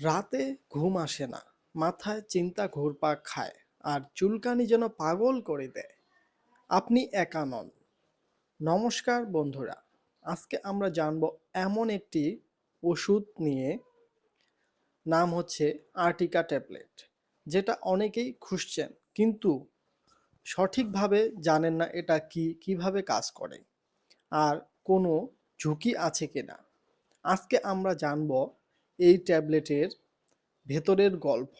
রাতে ঘুম আসে না, মাথায় চিন্তা ঘুরপাক খায় আর চুলকানি যেন পাগল করে দেয়। আপনি একা নন। নমস্কার বন্ধুরা, আজকে আমরা জানব এমন একটি ওষুধ নিয়ে। নাম হচ্ছে আর্টিকা ট্যাবলেট, যেটা অনেকেই খুঁজছেন কিন্তু সঠিকভাবে জানেন না এটা কি, কীভাবে কাজ করে। আর কোনো ঝুঁকি আছে কিনা? আজকে আমরা জানব এই ট্যাবলেটের ভেতরের গল্প।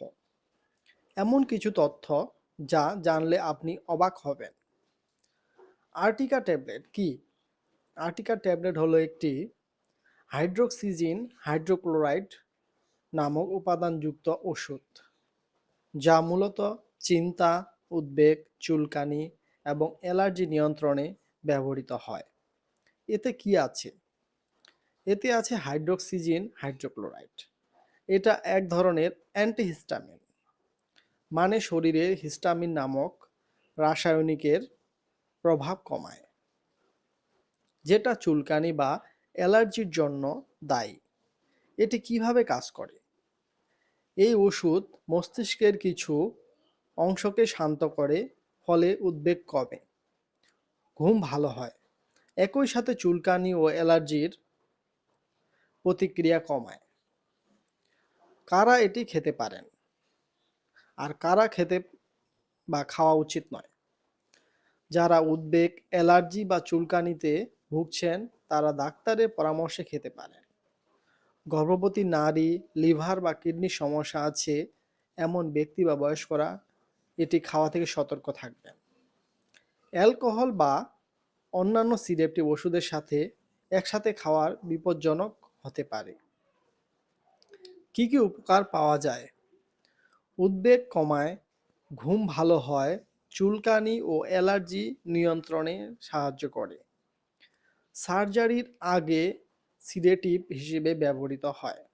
এমন কিছু তথ্য যা জানলে আপনি অবাক হবেন। আর্টিকা ট্যাবলেট কি? আর্টিকা ট্যাবলেট হলো একটি হাইড্রোক্সিজিন হাইড্রোক্লোরাইড নামক উপাদানযুক্ত ওষুধ, যা মূলত চিন্তা, উদ্বেগ, চুলকানি এবং অ্যালার্জি নিয়ন্ত্রণে ব্যবহৃত হয়। এতে কি আছে? এতে আছে হাইড্রোক্সিজিন, হাইড্রোক্লোরাইড। এটা এক ধরনের অ্যান্টিহিস্টামিন। মানে শরীরে হিস্টামিন নামক রাসায়নিকের প্রভাব কমায়, যেটা চুলকানি বা অ্যালার্জির জন্য দায়ী। এটি কীভাবে কাজ করে? এই ওষুধ মস্তিষ্কের কিছু অংশকে শান্ত করে, ফলে উদ্বেগ কমে, ঘুম ভালো হয়। একই সাথে চুলকানি ও অ্যালার্জির প্রতিক্রিয়া কমায়। কারা এটি খেতে পারেন? আর কারা খেতে বা খাওয়া উচিত নয়? যারা উদ্বেগ, অ্যালার্জি বা চুলকানিতে ভুগছেন, তারা ডাক্তারের পরামর্শে খেতে পারেন। গর্ভবতী নারী, লিভার বা কিডনির সমস্যা আছে এমন ব্যক্তি বা বয়স্করা এটি খাওয়া থেকে সতর্ক থাকবেন। অ্যালকোহল বা অন্যান্য সিরেপটিভ ওষুধের সাথে একসাথে খাওয়ার বিপজ্জনক হতে পারে। কি কি উপকার পাওয়া যায়? উদ্বেগ কমায়, ঘুম ভালো হয়, চুলকানি ও অ্যালার্জি নিয়ন্ত্রণে সাহায্য করে। সার্জারির আগে সিডেটিভ হিসেবে ব্যবহৃত হয়।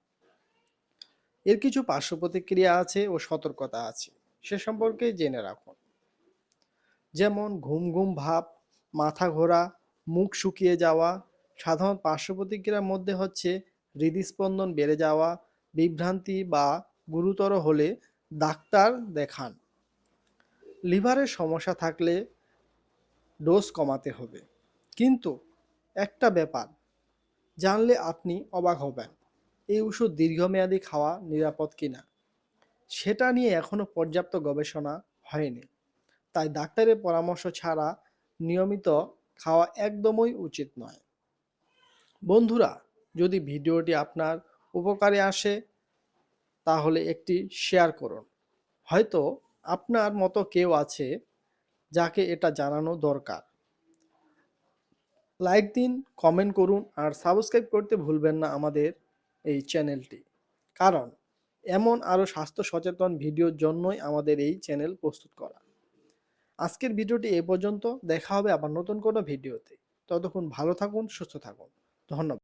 এর কিছু পার্শ্ব প্রতিক্রিয়া আছে ও সতর্কতা আছে, সে সম্পর্কে জেনে রাখুন। যেমন, ঘুম ঘুম ভাব, মাথা ঘোরা, মুখ শুকিয়ে যাওয়া সাধারণ পার্শ্ব প্রতিক্রিয়ার মধ্যে হচ্ছে হৃদস্পন্দন বেড়ে যাওয়া, বিভ্রান্তি বা গুরুতর হলে ডাক্তার দেখান। লিভারের সমস্যা থাকলে ডোজ কমাতে হবে। কিন্তু একটা ব্যাপার, জানলে আপনি অবাক হবেন, এই ওষুধ দীর্ঘমেয়াদী খাওয়া নিরাপদ কিনা? সেটা নিয়ে এখনও পর্যাপ্ত গবেষণা হয়নি। তাই ডাক্তারের পরামর্শ ছাড়া নিয়মিত খাওয়া একদমই উচিত নয়। বন্ধুরা, যদি ভিডিওটি আপনার উপকারে আসে, তাহলে একটি শেয়ার করুন। হয়তো আপনার মতো কেউ আছে যাকে এটা জানানো দরকার। লাইক দিন, কমেন্ট করুন, আর সাবস্ক্রাইব করতে ভুলবেন না আমাদের এই চ্যানেলটি। কারণ, এমন আরও স্বাস্থ্য সচেতন ভিডিওর জন্যই আমাদের এই চ্যানেল প্রস্তুত করা। আজকের ভিডিওটি এ পর্যন্ত। দেখা হবে আবার নতুন কোনো ভিডিওতে। ততক্ষণ ভালো থাকুন, সুস্থ থাকুন। ধন্যবাদ